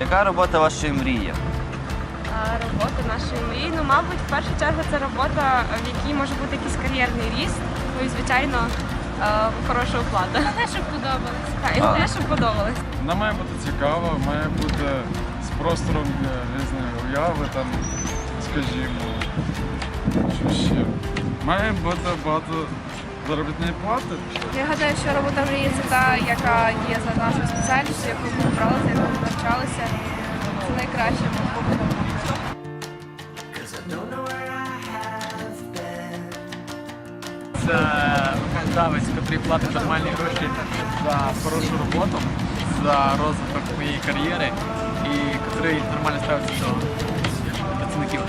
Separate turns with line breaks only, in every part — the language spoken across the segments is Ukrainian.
Яка робота вашої мрії?
Робота нашої мрії. Ну, мабуть, в першу чергу це робота, в якій може бути якийсь кар'єрний ріст. Ну і звичайно е, хороша оплата. Те, щоб подобалось. Так, і те, щоб подобалось.
Вона має бути цікава, має бути з простором для різної уяви, там, скажімо, що ще. Має бути багато заробітної плати.
Я гадаю, що робота мрії це та, яка є за нашою спеціальністю, яку ми обрали, за яку ми навчалися. Це найкраще побудова.
Це виконавець, який платить нормальні гроші за хорошу роботу, за розвиток моєї кар'єри і який нормально ставиться до працівників.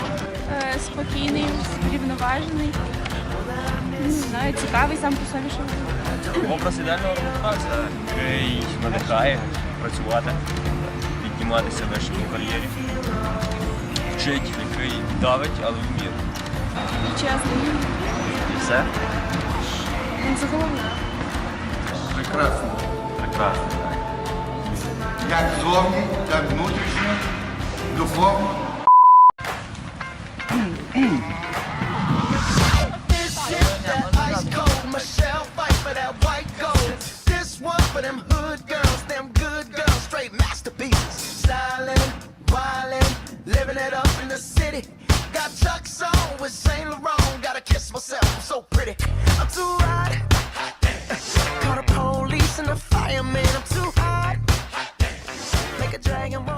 Е, Спокійний, рівноважений. Не знаю, цікавий сам по собі, що
Образ ідеального роботодавця, який надихає працювати, підніматися вище в кар'єрі. Вчить, який давить, але вміє.
чесний.
І все?
Він це головне. Прекрасно.
Прекрасно.
Як зовні, так внутрішньо, духовно.
them hood girls, them good girls, straight masterpieces. Stylin', wildin', living it up in the city. Got Chuck's on with Saint Laurent, gotta kiss myself, I'm so pretty. I'm too hot. Call the police and the fireman, I'm too hot. Make a dragon walk.